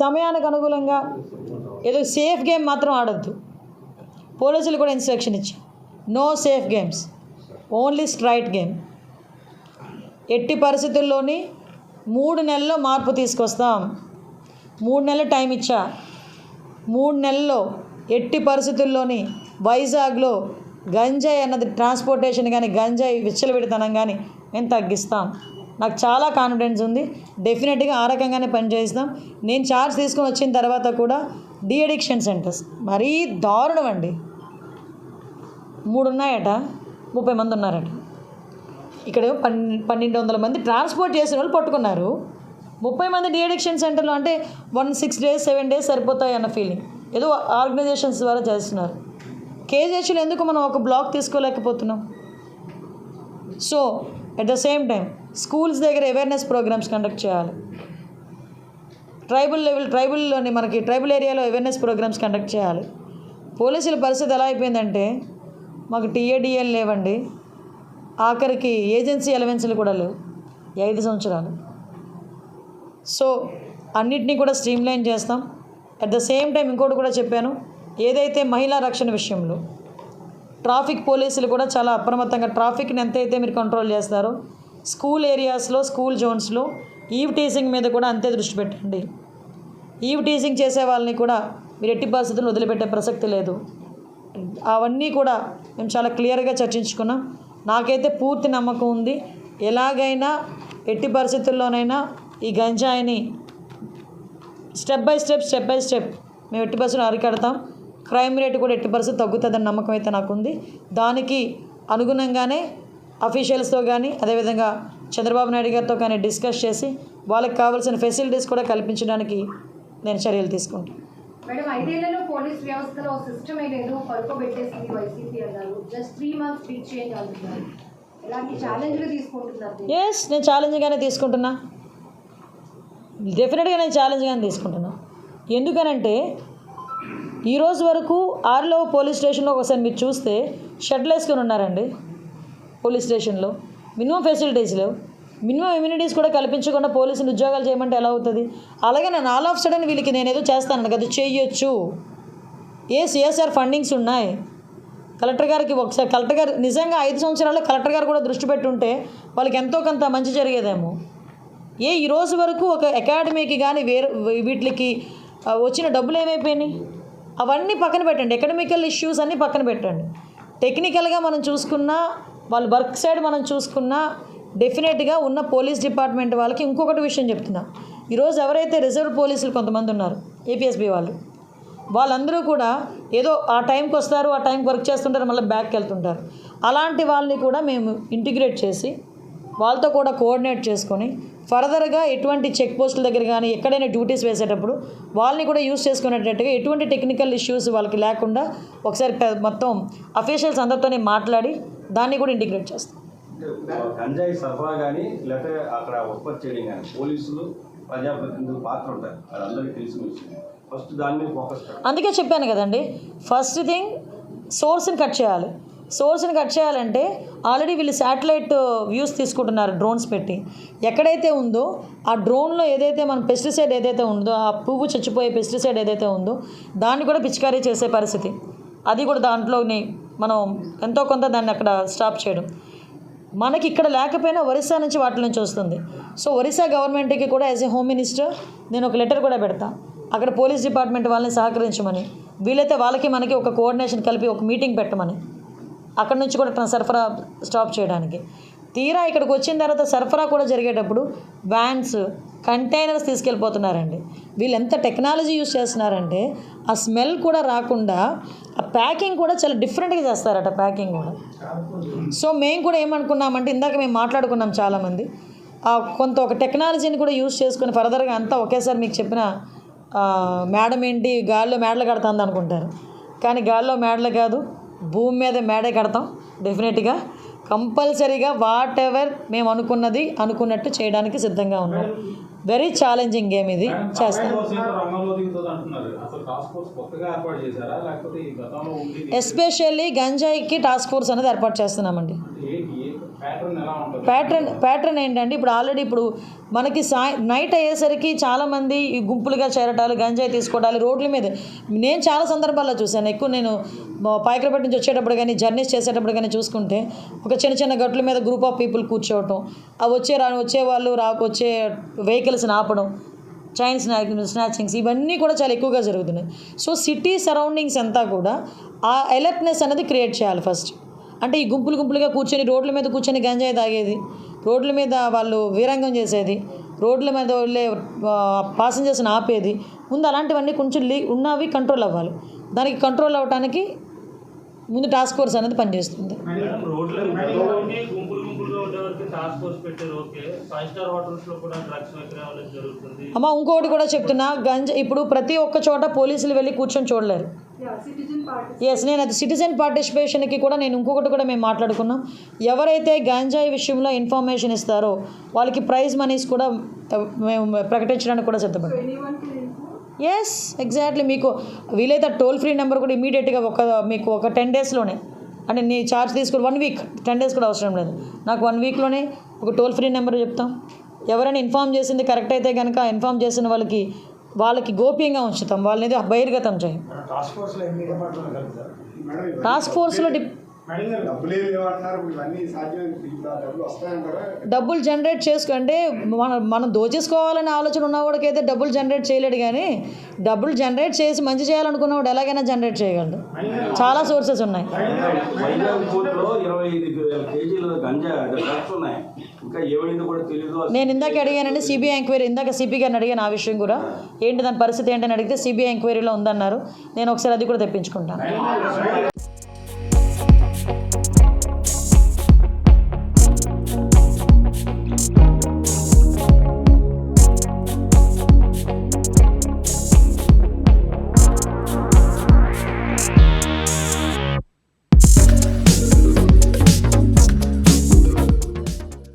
సమయానికి అనుకూలంగా ఏదో సేఫ్ గేమ్ మాత్రం ఆడొద్దు. పోలీసులు కూడా ఇన్స్ట్రక్షన్ ఇచ్చారు. No safe games only straight game ఎట్టి పరిస్థితుల్లోని మూడు నెలల్లో మార్పు తీసుకొస్తాం. మూడు నెలలు టైం ఇచ్చా. మూడు నెలల్లో ఎట్టి పరిస్థితుల్లోని వైజాగ్లో గంజాయి అన్నది ట్రాన్స్పోర్టేషన్ కానీ గంజాయి విచ్చలవిడితనం కానీ మేము తగ్గిస్తాం. నాకు చాలా కాన్ఫిడెన్స్ ఉంది. డెఫినెట్గా ఆ రకంగానే పనిచేస్తాం నేను ఛార్జ్ తీసుకొని వచ్చిన తర్వాత కూడా డి అడిక్షన్ సెంటర్స్ మరీ దారుణం అండి. మూడు ఉన్నాయట ముప్పై మంది ఉన్నారట. ఇక్కడ పన్నె పన్నెండు వందల మంది ట్రాన్స్పోర్ట్ చేసిన వాళ్ళు పట్టుకున్నారు. ముప్పై మంది డి అడిక్షన్ సెంటర్లో అంటే one six days seven days సరిపోతాయి అన్న ఫీలింగ్ ఏదో ఆర్గనైజేషన్స్ ద్వారా చేస్తున్నారు. కేజీహెచ్లో ఎందుకు మనం ఒక block తీసుకోలేకపోతున్నాం? So at the same time schools దగ్గర అవేర్నెస్ ప్రోగ్రామ్స్ కండక్ట్ చేయాలి. ట్రైబల్ లెవెల్ ట్రైబల్లోని మనకి ట్రైబల్ ఏరియాలో అవేర్నెస్ ప్రోగ్రామ్స్ కండక్ట్ చేయాలి. పోలీసుల పరిస్థితి ఎలా అయిపోయిందంటే మాకు టీఏడిఎల్ లేవండి. ఆఖరికి ఏజెన్సీ అలవెన్సులు కూడా లేవు. ఐదు సంవత్సరాలు. సో అన్నిటినీ కూడా స్ట్రీమ్లైన్ చేస్తాం. అట్ ద సేమ్ టైం ఇంకోటి కూడా చెప్పాను. ఏదైతే మహిళా రక్షణ విషయంలో ట్రాఫిక్ పోలీసులు కూడా చాలా అప్రమత్తంగా ట్రాఫిక్ని ఎంతైతే మీరు కంట్రోల్ చేస్తారో స్కూల్ ఏరియాస్లో స్కూల్ జోన్స్లో ఈవ్ టీసింగ్ మీద కూడా అంతే దృష్టి పెట్టండి. ఈవ్ టీసింగ్ చేసే వాళ్ళని కూడా మీరు ఎట్టి పరిస్థితులు వదిలిపెట్టే ప్రసక్తి లేదు. అవన్నీ కూడా మేము చాలా క్లియర్గా చర్చించుకున్నాం. నాకైతే పూర్తి నమ్మకం ఉంది. ఎలాగైనా ఎట్టి పరిస్థితుల్లోనైనా ఈ గంజాయిని step by step step by step మేము ఎట్టి పరిస్థితులు అరికడతాం. క్రైమ్ రేట్ కూడా ఎట్టి పరిస్థితి తగ్గుతుందని నమ్మకం అయితే నాకుంది. దానికి అనుగుణంగానే అఫీషియల్స్తో కానీ అదేవిధంగా చంద్రబాబు నాయుడు గారితో కానీ డిస్కస్ చేసి వాళ్ళకి కావాల్సిన ఫెసిలిటీస్ కూడా కల్పించడానికి నేను చర్యలు తీసుకుంటాను మేడం ఐదేళ్ళలో పోలీస్ వ్యవస్థలో సిస్టమే పడుకోబెట్టేసింది వైసీపీ అన్నారు. జస్ట్ త్రీ మంత్స్ చేంజ్ అంటున్నారు. ఇలాంటి ఛాలెంజ్లు తీసుకుంటున్నారు. ఎస్ నేను ఛాలెంజ్గానే తీసుకుంటున్నా. డెఫినెట్గా నేను ఛాలెంజ్గానే తీసుకుంటున్నా. ఎందుకనంటే ఈరోజు వరకు ఆరులో పోలీస్ స్టేషన్లో ఒకసారి మీరు చూస్తే షెడ్లు వేసుకొని ఉన్నారండి పోలీస్ స్టేషన్లో. మినిమం ఫెసిలిటీస్ లేవు. మినిమం ఇమ్యూనిటీస్ కూడా కల్పించకుండా పోలీసులు ఉద్యోగాలు చేయమంటే ఎలా అవుతుంది? అలాగే నేను ఆల్ ఆఫ్ సడన్ వీళ్ళకి నేను ఏదో చేస్తాను కదా చేయొచ్చు. ఏ సిఎస్ఆర్ ఫండింగ్స్ ఉన్నాయి? కలెక్టర్ గారికి ఒకసారి కలెక్టర్ గారు నిజంగా ఐదు సంవత్సరాల్లో కలెక్టర్ గారు కూడా దృష్టి పెట్టుంటే వాళ్ళకి ఎంతో కొంత మంచి జరిగేదేమో? ఏ ఈ రోజు వరకు ఒక అకాడమీకి కానీ వేరే వీటికి వచ్చిన డబ్బులు ఏమైపోయినాయి? అవన్నీ పక్కన పెట్టండి. ఎకడమికల్ ఇష్యూస్ అన్నీ పక్కన పెట్టండి. టెక్నికల్గా మనం చూసుకున్నా వాళ్ళ వర్క్ సైడ్ మనం చూసుకున్నా డెఫినెట్గా ఉన్న పోలీస్ డిపార్ట్మెంట్ వాళ్ళకి ఇంకొకటి విషయం చెప్తున్నా. ఈరోజు ఎవరైతే రిజర్వ్ పోలీసులు కొంతమంది ఉన్నారు ఏపీఎస్బీ వాళ్ళు వాళ్ళందరూ కూడా ఏదో ఆ టైంకి వస్తారు ఆ టైంకి వర్క్ చేస్తుంటారు మళ్ళీ బ్యాక్కి వెళ్తుంటారు. అలాంటి వాళ్ళని కూడా మేము ఇంటిగ్రేట్ చేసి వాళ్ళతో కూడా కోఆర్డినేట్ చేసుకొని ఫర్దర్గా ఎటువంటి చెక్ పోస్టుల దగ్గర కానీ ఎక్కడైనా డ్యూటీస్ వేసేటప్పుడు వాళ్ళని కూడా యూస్ చేసుకునేటట్టుగా ఎటువంటి టెక్నికల్ ఇష్యూస్ వాళ్ళకి లేకుండా ఒకసారి మొత్తం అఫీషియల్స్ అందరితోనే మాట్లాడి దాన్ని కూడా ఇంటిగ్రేట్ చేస్తాం. గంజాయి సరఫరా కానీ లేకపోతే అక్కడ ఉత్పత్తి చేయడం కానీ పోలీసులు ప్రజాప్రతినిధులు పాత్ర ఉంటారు. అది అందరికీ తెలిసిన విషయం. ఫస్ట్ దాని మీద ఫోకస్ అందుకే చెప్పాను కదండి ఫస్ట్ థింగ్ సోర్స్ని కట్ చేయాలి. సోర్స్ని కట్ చేయాలంటే ఆల్రెడీ వీళ్ళు శాటిలైట్ వ్యూస్ తీసుకుంటున్నారు డ్రోన్స్ పెట్టి. ఎక్కడైతే ఉందో ఆ డ్రోన్లో ఏదైతే మన పెస్టిసైడ్ ఏదైతే ఉందో ఆ పువ్వు చచ్చిపోయే పెస్టిసైడ్ ఏదైతే ఉందో దాన్ని కూడా పిచికారీ చేసే పరిస్థితి. అది కూడా దాంట్లోని మనం ఎంతో కొంత దాన్ని అక్కడ స్టాప్ చేయడం. మనకి ఇక్కడ లేకపోయినా ఒరిస్సా నుంచి వాటి నుంచి వస్తుంది. సో ఒరిస్సా గవర్నమెంట్కి కూడా యాజ్ ఏ హోమ్ మినిస్టర్ నేను ఒక లెటర్ కూడా పెడతా. అక్కడ పోలీస్ డిపార్ట్మెంట్ వాళ్ళని సహకరించమని వీలైతే వాళ్ళకి మనకి ఒక కోఆర్డినేషన్ కలిపి ఒక మీటింగ్ పెట్టమని. అక్కడ నుంచి కూడా సరఫరా స్టాప్ చేయడానికి. తీరా ఇక్కడికి వచ్చిన తర్వాత సరఫరా కూడా జరిగేటప్పుడు వ్యాన్స్ కంటైనర్స్ తీసుకెళ్ళిపోతున్నారండి. వీళ్ళు ఎంత టెక్నాలజీ యూస్ చేస్తున్నారంటే ఆ స్మెల్ కూడా రాకుండా ఆ ప్యాకింగ్ కూడా చాలా డిఫరెంట్గా చేస్తారట ప్యాకింగ్ కూడా. సో మేము కూడా ఏమనుకున్నామంటే ఇందాక మేము మాట్లాడుకున్నాం చాలామంది కొంత ఒక టెక్నాలజీని కూడా యూస్ చేసుకుని ఫర్దర్గా అంతా ఒకేసారి మీకు చెప్పిన మేడం ఏంటి గాల్లో మేడలు కడుతుంది అనుకుంటారు కానీ గాల్లో మేడలు కాదు భూమి మీద మేడే కడతాం డెఫినెట్గా కంపల్సరీగా వాట్ ఎవర్ మేము అనుకున్నది అనుకున్నట్టు చేయడానికి సిద్ధంగా ఉన్నాం. వెరీ ఛాలెంజింగ్ గేమ్ ఇది. చేస్తాం. ఎస్పెషల్లీ గంజాయికి టాస్క్ ఫోర్స్ అనేది ఏర్పాటు చేస్తున్నామండి. ప్యాటర్న్ ప్యాటర్న్ ఏంటంటే ఇప్పుడు ఆల్రెడీ ఇప్పుడు మనకి సాయ నైట్ అయ్యేసరికి చాలామంది ఈ గుంపులుగా చేరటాలు గంజాయి తీసుకోవటాలు రోడ్ల మీద. నేను చాలా సందర్భాల్లో చూశాను. ఎక్కువ నేను మా పాయకరపేట నుంచి వచ్చేటప్పుడు కానీ జర్నీస్ చేసేటప్పుడు కానీ చూసుకుంటే ఒక చిన్న చిన్న గట్ల మీద గ్రూప్ ఆఫ్ పీపుల్ కూర్చోవటం అవి వచ్చే రా వచ్చే వాళ్ళు రా వచ్చే వెహికల్స్ని ఆపడం చైన్ స్నాక్ స్నాచింగ్స్ ఇవన్నీ కూడా చాలా ఎక్కువగా జరుగుతున్నాయి. సో సిటీ సరౌండింగ్స్ అంతా కూడా ఆ అలర్ట్నెస్ అనేది క్రియేట్ చేయాలి ఫస్ట్ అంటే ఈ గుంపులు గుంపులుగా కూర్చొని రోడ్ల మీద కూర్చొని గంజాయి తాగేది. రోడ్ల మీద వాళ్ళు వీరంగం చేసేది. రోడ్ల మీద వెళ్ళే పాసెంజర్స్ని ఆపేది. ముందు అలాంటివన్నీ కొంచెం లీ ఉన్నవి కంట్రోల్ అవ్వాలి. దానికి కంట్రోల్ అవ్వడానికి ముందు టాస్క్ ఫోర్స్ అనేది పనిచేస్తుంది. మేడం రోడ్ల మీద గుంపులు గుంపులుగా ఉండేవారికి టాస్క్ ఫోర్స్ పెట్టారు. ఓకే. ఫైవ్ స్టార్ హోటల్స్లో కూడా డ్రగ్స్ విక్రయాలు జరుగుతుంది. అమ్మ ఇంకోటి కూడా చెప్తున్నా. గంజ ఇప్పుడు ప్రతి ఒక్క చోట పోలీసులు వెళ్ళి కూర్చొని చూడలేరు. ఎస్ నేను అది సిటిజన్ పార్టిసిపేషన్కి కూడా నేను ఇంకొకటి కూడా మేము మాట్లాడుకున్నాం. ఎవరైతే గంజాయి విషయంలో ఇన్ఫర్మేషన్ ఇస్తారో వాళ్ళకి ప్రైజ్ మనీస్ కూడా మేము ప్రకటించడానికి కూడా సిద్ధపడ్డాం. ఎస్ ఎగ్జాక్ట్లీ మీకు వీలైతే టోల్ ఫ్రీ నెంబర్ కూడా ఇమీడియట్గా ఒక మీకు ఒక టెన్ డేస్లోనే అంటే నీ ఛార్జ్ తీసుకుని వన్ వీక్ టెన్ డేస్ కూడా అవసరం లేదు. నాకు వన్ వీక్లోనే ఒక టోల్ ఫ్రీ నెంబర్ చెప్తాం. ఎవరైనా ఇన్ఫామ్ చేసింది కరెక్ట్ అయితే కనుక ఇన్ఫామ్ చేసిన వాళ్ళకి వాళ్ళకి గోప్యంగా ఉంచుతాం. వాళ్ళని బహిర్గతం చేయం. టాస్క్ ఫోర్స్లో డబ్బులు జనరేట్ చేసుకుంటే మనం మనం దోచేసుకోవాలనే ఆలోచన ఉన్నవాడికైతే డబ్బులు జనరేట్ చేయలేడు కానీ డబ్బులు జనరేట్ చేసి మంచి చేయాలనుకున్నవాడు ఎలాగైనా జనరేట్ చేయగలడు. చాలా సోర్సెస్ ఉన్నాయి. నేను ఇందాక అడిగానండి సిబిఐ ఎంక్వైరీ ఇందాక సిపి గారిని అడిగాను ఆ విషయం కూడా. ఏంటి దాని పరిస్థితి ఏంటని అడిగితే సిబిఐ ఎంక్వైరీలో ఉందన్నారు. నేను ఒకసారి అది కూడా తెప్పించుకుంటాను.